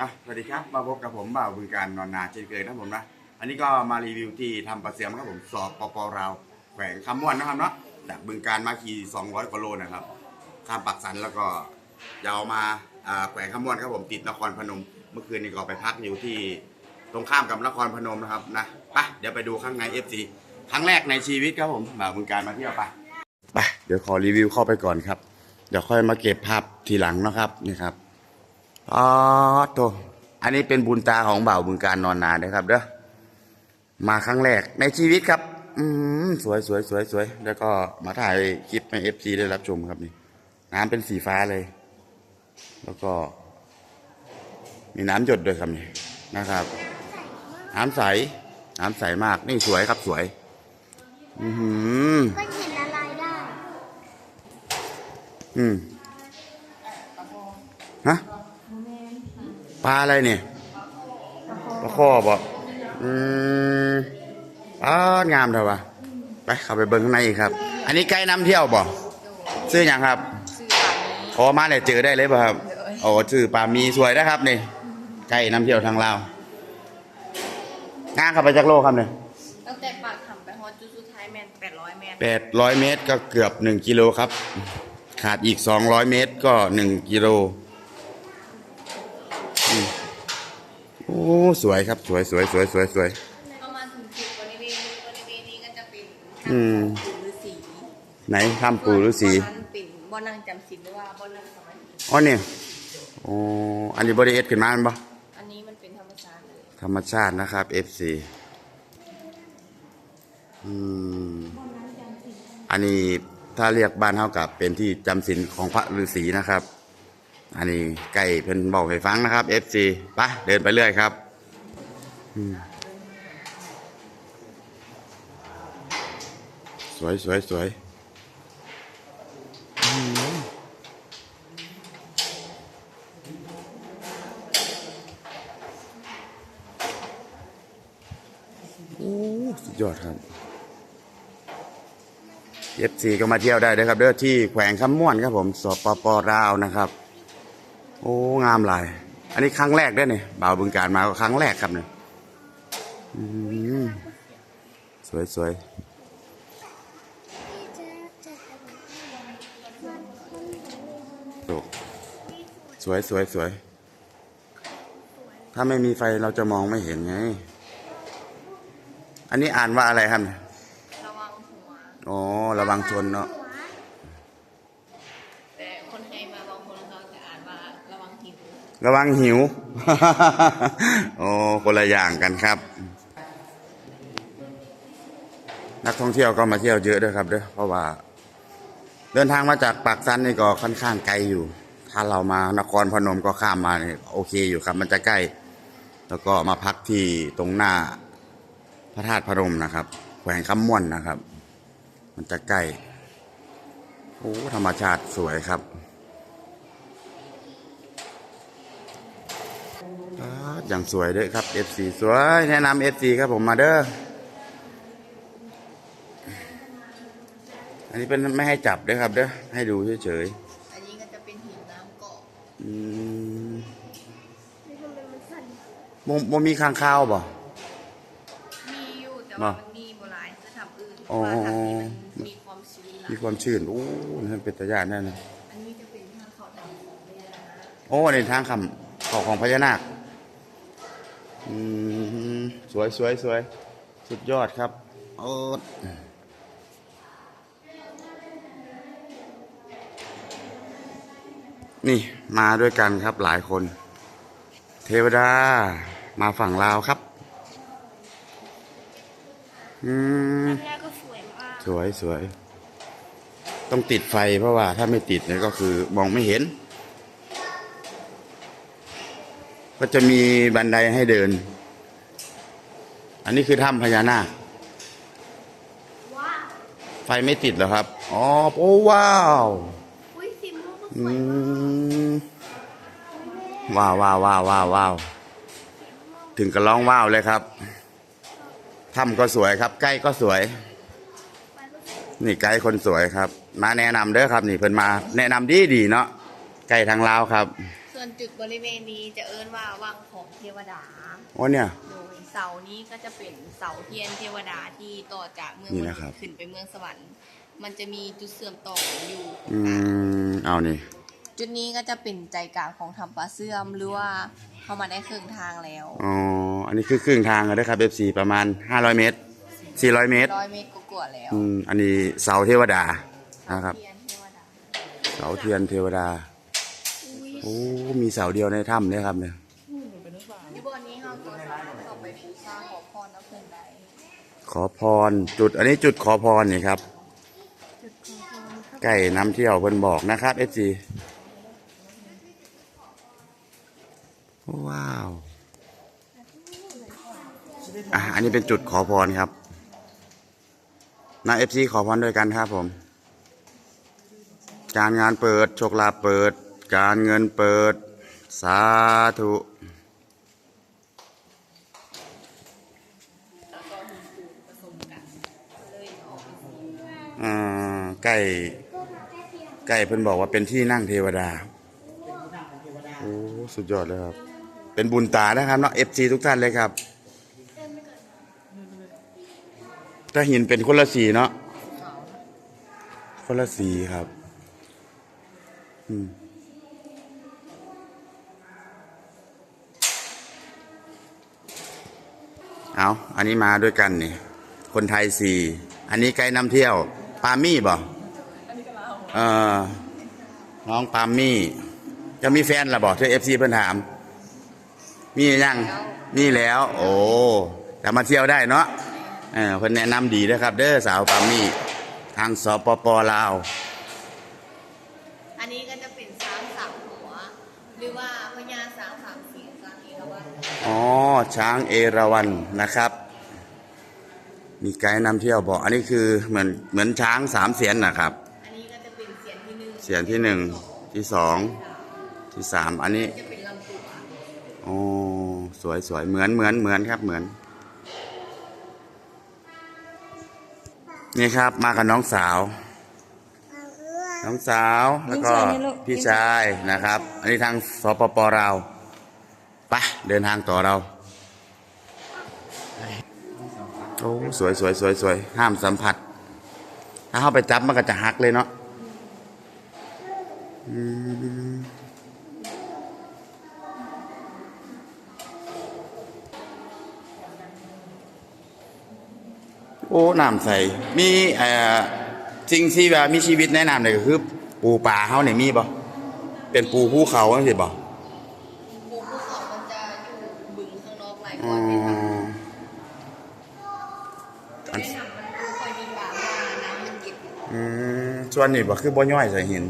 อะสวัสดีครับ มาพบกับผมบ่าวบึงการนอนนาเช่นเคยนะผมนะ อันนี้ก็มารีวิวที่ทำปลาเสียมครับผมสอบปปราวแขวงคำม่วนนะครับเนาะจากบึงการมาขี่200กว่าโลนะครับ ข้ามปักสันแล้วก็ยาวมาแขวงคำม่วนครับผมติดนครพนม เมื่อคืนนี้ก็ไปพักอยู่ที่ตรงข้ามกับนครพนมนะครับนะไปเดี๋ยวไปดูข้างใน FC ครั้งแรกในชีวิตครับผมบ่าวบึงการมาเที่ยวไปไปเดี๋ยวขอรีวิวเข้าไปก่อนครับ เดี๋ยวค่อยมาเก็บภาพทีหลังนะครับนี่ครับ อ๋อโตอันนี้เป็นบุญตาของบ่าวบึงการนอนนานะครับเด้อมาครั้งแรกในชีวิตครับอืมสวยสวยสวยสวยแล้วก็มาถ่ายคลิปให้เอฟซีได้รับชมครับนี่ น้ำเป็นสีฟ้าเลย แล้วก็ มีน้ำหยดด้วยครับนี่นะครับ น้ำใส น้ำใสมาก นี่สวยครับสวย อือหือก็เห็นละลายได้ อืมฮะ ปลาอะไรเนี่ยปลาข้อบ่อืมปลางามเถอะวะไปเข้าไปเบิ้งข้างในอีกครับ อันนี้ไกด์นำเที่ยวบ่ซื้ออย่างครับชื่อปานี้ขอมาเลยเจอได้เลยป่ะครับโอ้ชื่อปลามีสวยนะครับนี่ไกด์นำเที่ยวทางลาวงานเข้าไปจากโลครับเนี่ยตั้งแต่ปากทำไปฮอดจุดสุดท้ายแมน800เมตรแปดร้อยเมตรก็เกือบหนึ่งกิโลครับ ขาดอีกสองร้อยเมตรก็หนึ่งกิโลอืมโอ้สวยครับ สวยสวยสวยสวยสวยเข้ามาถึงจุดบริเวณนี้บริเวณนี้ก็จะเป็นอืม ปู่ฤาษีไหนถ้ำปู่ฤาษีบ่อนั้นเป็นบ่อนั่งจำศีลหรือว่าบ่อนั่งสมาธิอ๋อเนี่ยโอ้อันนี้บริเอสขึ้นมาแมันปะอันนี้มันเป็นธรรมชาติเลยธรรมชาตินะครับ FC อืมอันนี้ถ้าเรียกบ้านเท่ากับเป็นที่จำศีลของพระฤาษีนะครับ อันนี้ไก่เพิ่นบอกให้ฟังนะครับ FC ไปเดินไปเรื่อยครับสวยสวยสวยโอ้สุดยอดครับ FC ก็มาเที่ยวได้นะครับเด้อที่แขวงคำม่วนครับผมสปปลาวนะครับ โอ้งามหลาย อันนี้ครั้งแรกด้วยเนี่ยบ่าวบึงการมาก็ครั้งแรกครับเนี่ยอืมสวยสวยโอ้สวยสวยสวย ถ้าไม่มีไฟเราจะมองไม่เห็นไง อันนี้อ่านว่าอะไรครับเนี่ยระวังหัว อ๋อ ระวังชนเนาะ แต่คนไทยมาบางคนเขาจะอ่านว่าระวังหิว ระวังหิว โอ้คนละอย่างกันครับ นักท่องเที่ยวก็มาเที่ยวเยอะด้วยครับเด้อเพราะว่า เดินทางมาจากปากซันนี่ก็ค่อนข้างไกลอยู่ ถ้าเรามานครพนมก็ข้ามมาเนี่ยโอเคอยู่ครับ มันจะใกล้ แล้วก็มาพักที่ตรงหน้าพระธาตุพนมนะครับแขวงคำม่วนนะครับ มันจะใกล้โอ้ธรรมชาติสวยครับ อ่าอย่างสวยด้วยครับ FC สวยแนะนำ FC ครับผมมาเด้ออันนี้เป็นไม่ให้จับด้วยครับเด้อให้ดูเฉยอันนี้ก็จะเป็นหินน้ำเกาะๆอืมนี่ทำไมมันสั่นโมโมมีข้างข้าวบ่ มีอยู่แต่มาว่ามันมีโบราณจะทำอื่นเพอ๋อ ราะว่าทำนี้มันมีความชื้นหลายมีความชื้นโอ้นั่นเป็นตะยานแน่นะอันนี้จะเป็นทางเขาดำของพญานาคโอ้ในทางคำเขาของพญานาค อืมสวยสวยสวยสุดยอดครับโอ้นี่มาด้วยกันครับหลายคน เทวดามาฝั่งลาวครับ อืมแรกก็สวยมากสวยสวย ต้องติดไฟเพราะว่าถ้าไม่ติดเนี่ยก็คือมองไม่เห็น ก็จะมีบันไดให้เดิน อันนี้คือถ้ำพญานาคว้าวไฟไม่ติดเหรอครับ อ๋อ โอ้ว้าว อุ้ยสีม่วงก็สอืวยมากมว้าวว้าวว้าวว้าวว้าวถึงกับร้องว้าวเลยครับ ถ้ำก็สวยครับ ใกล้ก็สวยนี่ไกด์คนสวยครับ มาแนะนำเด้อครับ นี่เพิ่นมา แนะนำดีดีๆเนาะไกด์ทางลาวครับ ส่ส่วนจุดบริเวณนี้จะเอิ้นว่าวังของเทวดาโอ้เนี่ย โดยเสานี้ก็จะเป็นเสาเทียนเทวดาที่ต่อจากเมืองนี่มนะนุครับษย์ขึ้นไปเมืองสวรรค์ มันจะมีจุดเสื่อมต่ออยู่อืมเอานี่ จุดนี้ก็จะเป็นใจกลางของทำปลาเสื่อมหรือว่าเข้ามาได้ครึ่งทางแล้วอ๋อ อันนี้คือครึ่งทางแล้วนะครับ FC ประมาณ 500 เมตร 400 เมตร ร้อยเมตรกว่าๆแล้วอืม อันนี้เสาเทวดานะครับ เทียนเทวดาเสาเทียนเทวดา โอ้ มีเสาเดียวในถ้ำเนี่ยครับเนี่ยที่บนนี้เราก็สามารถเข้าไปบูชาขอพรแล้วเพื่อนได้ขอพรจุดอันนี้จุดขอพรนี่ครับ ใกล้น้ำเที่ยวเพิ่นบอกนะครับ FC ว้าวอะอันนี้เป็นจุดขอพรครับนาเอฟซีขอพรด้วยกันครับผม การงานเปิด โชคลาภเปิด การเงินเปิด สาธุเออกเป็นสีอ่าใกล้ใกล้เพิ่นบอกว่าเป็นที่นั่งเทวดาโอ้สุดยอดเลยครับ เป็นบุญตานะครับเนาะเอฟซีทุกท่านเลยครับถ้าหินเป็นคนละสีเนาะคนละสีครับ อืม เอาอันนี้มาด้วยกันนี่ คนไทยสี่ อันนี้ไกด์นำเที่ยว ปามี่บ่เออน้องปามี่ จะมีแฟนละบ่เธอเอฟซีเพิ่นถาม มียัง มีแล้ว โอ้แต่มาเที่ยวได้เนาะเออเพิ่นแนะนำดีนะครับ เด้อสาวปามี่ ทางสปปลาว อันนี้ก็จะเป็นช้างสามหัว หรือว่าพญาช้างสามเสียงช้างเอราวัณ อ๋อ ช้างเอราวัณนะครับ มีไกด์นำเที่ยวบอก อันนี้คือเหมือนเหมือนช้างสามเสียนนะครับ อันนี้ก็จะเป็นเสียงที่หนึ่งเสียนที่หนึ่งที่สองที่สามอันนี้จะเป็นลำตัวโอ้สวยสวยเหมือนเหมือนเหมือนครับเหมือน นี่ครับมากับน้องสาว น้องสาวแล้วก็พี่ชายนะครับ อันนี้ทางสปปลาว ไปเดินทางต่อเราโอ้สวยสวยสวยสวยห้ามสัมผัส ถ้าเข้าไปจับมันก็จะหักเลยเนาะโอ้น้ำใส มีเอ่อสิ่งที่แบบมีชีวิตแนะนำเลยก็คือ ปูป่าเฮาเนี่ยมีบ่เป็นปูภูเขาจังซี่บ่ ปูภูเขามันจะอยู่บึง ข้างนอกหลายคอ๋อนไม่ทำมันไม่ค่อยมีป่าว่าน้ำมันเก็บอืมส่วนนี้บ่คือบ่ย่อยใส่หิน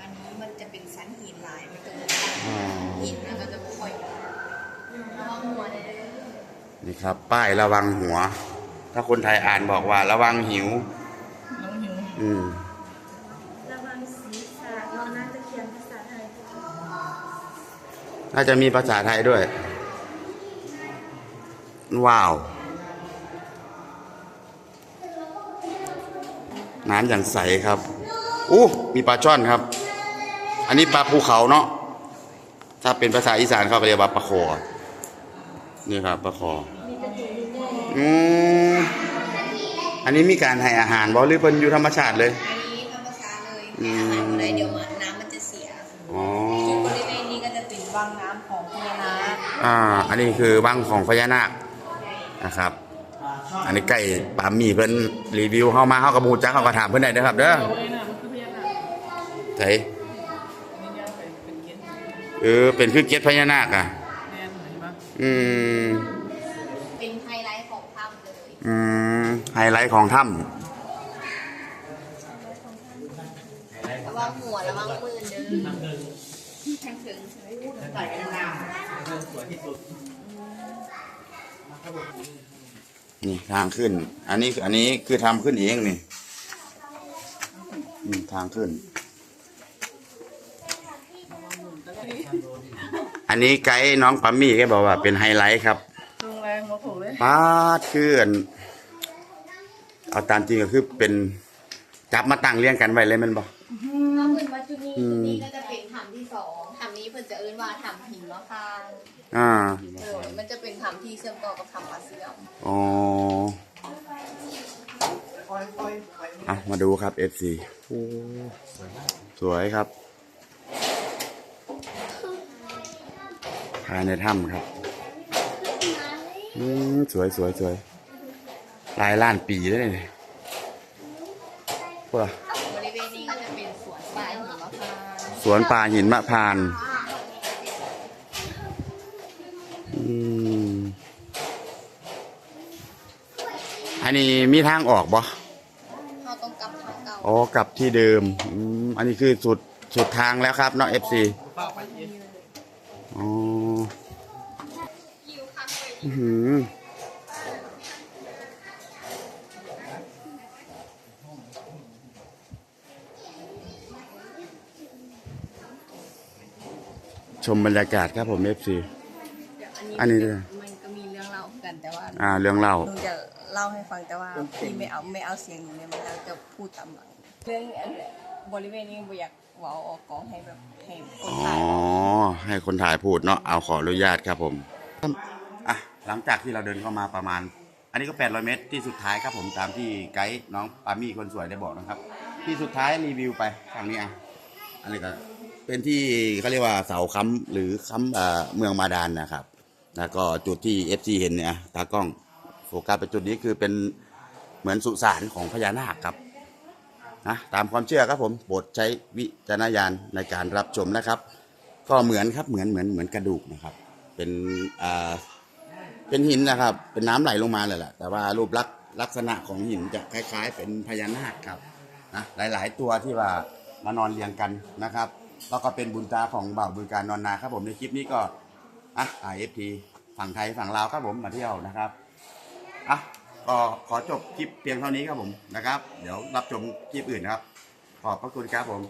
อันนี้มันจะเป็นชั้นหินหลายมันจะอ๋อหินมันก็จะไม่ค่อยระวังหัวเลยนี่ครับ ป้ายระวังหัว ถ้าคนไทยอ่านบอกว่าระวังหิว น้องหิวอืม ระวังศีรษะเราน่าจะเขียนภาษาไทย น่าจะมีภาษาไทยด้วย ว้าว น้ำอย่างใสครับอู้มีปลาช่อนครับ อันนี้ปลาภูเขาเนาะถ้าเป็นภาษาอีสานเขาก็เรียกว่าปลาคอนี่ครับปลาคออืมอันนี้มีการให้อาหารบอหรือเป็นอยู่ธรรมชาติเลยอันนี้ธรรมชาติเลยอืมอาหารอะไรเดี๋ยวมาน้ำมันจะเสียอ๋อจุดบริเวณนี้ก็จะเป็นวังน้ำของพญานาคอ่า อันนี้คือวังของพญานาค นะครับ อันนี้ใกล้ปามมีเพิ่นรีวิวเข้ามาเข้ากระมูจักเขาก็ถามเพิ่นได้เด้อครับเด้อไถเออเป็นคือเกศพญานาคอะอืมเป็นไฮไลท์ของถ้ำเลยอืมไฮไลท์ของถ้ระวังหัวระวังมือเดินทางถึงำ นี่ทางขึ้น อันนี้อันนี้คือทำขึ้นเองนี่อืมทางขึ้น อันนี้ไกด์น้องปัมมี่แกบอกว่าเป็นไฮไลท์ครับลงแรงมาผูกเลยปาดคืออันเอาตามจริงก็คือเป็นจับมาตั้งเรียงกันไว้เลยแมันบอกถ้าเพื่อนว่าจุดนี้จุดนี้ก็จะเป็นถ้ำที่สองถ้ำนี้เพื่อนจะอ่า เออมันจะเป็นคำที่เชื่อมต่อกับคำปลาเสื่อมอ๋ออะมาดูครับ FC โอ้สวยครับภายในถ้ำครับอืมสวยสวยสวยลายล้านปีได้เลยพวกบริเวณนี้ก็จะเป็นสวนป่าหิมพานต์สวนป่าหินมะพร้านต์ อืมอันนี้มีทางออกบ่เราต้องกลับทางเก่าอ๋อกลับที่เดิมอืมอันนี้คือสุดสุดทางแล้วครับเนาะ FC อ๋ออื้อหือชมบรรยากาศครับผม FC อันนี้ด้วย มันก็มีเรื่องเล่ากันแต่ว่าอ่า เรื่องเล่า หนูจะเล่าให้ฟังแต่ว่าพี่ไม่เอาไม่เอาเสียงหนูเลยมันแล้วจะพูดตามหลังเรื่องอันเนี้ยบริเวณนี้บ่อยากเว้าออกกองให้แบบให้คนอ๋อ ถ่ายให้คนถ่ายพูดเนาะ เอาขออนุญาตครับผมอะหลังจากที่เราเดินเข้ามาประมาณ อันนี้ก็ 800 เมตรที่สุดท้ายครับผมตามที่ไกด์น้องปามี่คนสวยได้บอกนะครับ ที่สุดท้ายรีวิวไปทางนี้อะ อันนี้ก็เป็นที่เขาเรียกว่าเสาค้ำหรือค้ำเอ่อเมืองมาดานนะครับ แล้วก็จุดที่ FC เห็นเนี่ยตากล้องโฟกัสไปจุดนี้คือเป็นเหมือนสุสานของพญานาคครับนะตามความเชื่อครับผมโปรดใช้วิจารณญาณในการรับชมนะครับ ก็เหมือนครับเหมือนเหมือนเหมือนกระดูกนะครับ เป็นอ่าเป็นหินนะครับ เป็นน้ำไหลลงมาเลยแหละแต่ว่ารูปลักษณ์ลักษณะของหินจะคล้าย ๆ เป็นพญานาคครับนะหลายๆ ตัวที่ว่ามานอนเรียงกันนะครับแล้วก็เป็นบุญตาของบ่าวบุญการนอนนาครับผมในคลิปนี้ก็ อะเอฟทีฝั่งไทยฝั่งลาวครับผมมาเที่ยวนะครับอะก็ขอจบคลิปเพียงเท่านี้ครับผมนะครับ เดี๋ยวรับชมคลิปอื่นนะครับ ขอบพระคุณครับผม